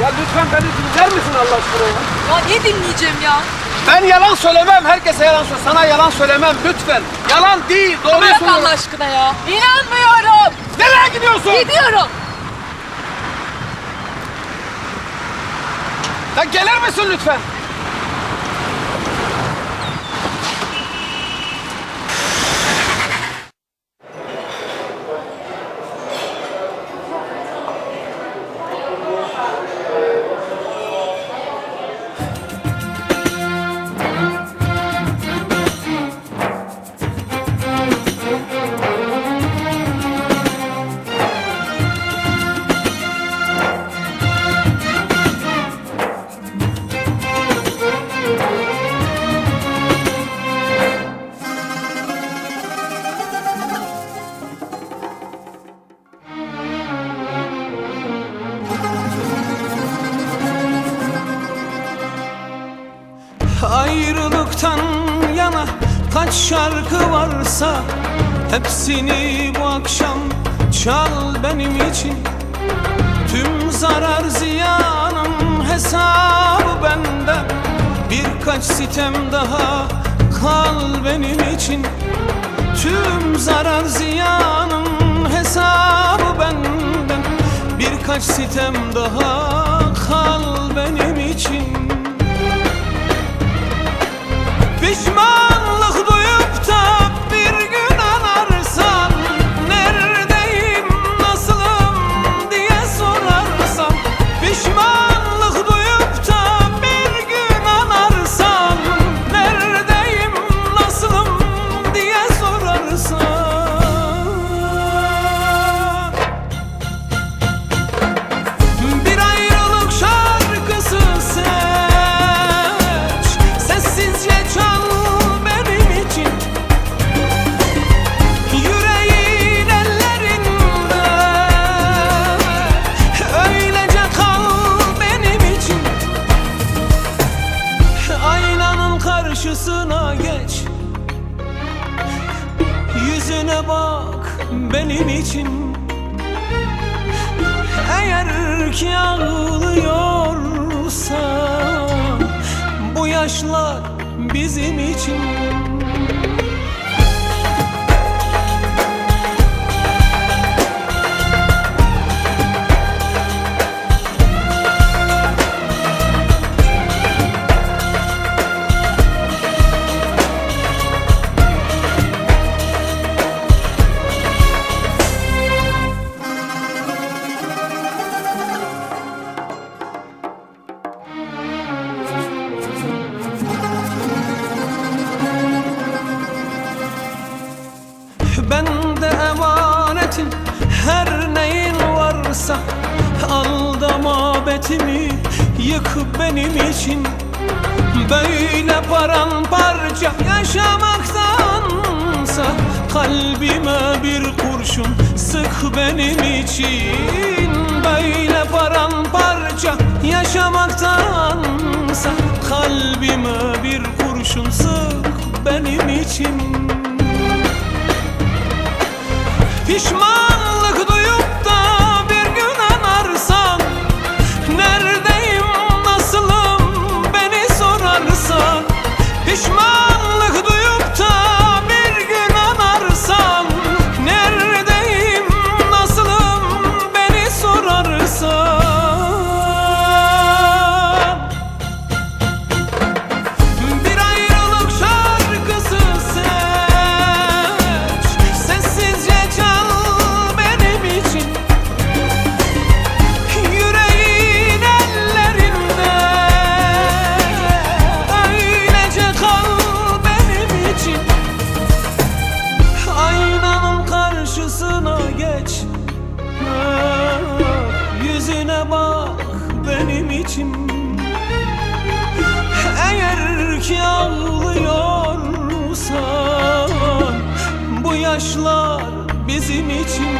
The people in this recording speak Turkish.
Ya lütfen beni dinler misin Allah aşkına ya? Ya ne dinleyeceğim ya? Ben yalan söylemem. Herkese yalan söyle. Sana yalan söylemem lütfen. Yalan değil. Doğruyu Bırak söylüyorum. Allah aşkına ya. İnanmıyorum. Nereye gidiyorsun? Gidiyorum. Ya gelir misin lütfen? Kaç şarkı varsa Hepsini bu akşam çal benim için. Tüm zarar ziyanın hesabı bende. Birkaç sitem daha kal benim için. Tüm zarar ziyanın hesabı benden Birkaç sitem daha kal benim için. Pişmanlık Bak benim için. Eğer ki ağlıyorsan Bu yaşlar bizim için Bende emanetin her neyin varsa Al da mabetimi yık benim için. Böyle paramparça yaşamaktansa Kalbime bir kurşun sık benim için. Böyle paramparça yaşamaktansa Kalbime bir kurşun sık benim için 比什么 için. Eğer ki ağlıyorsan Bu yaşlar bizim için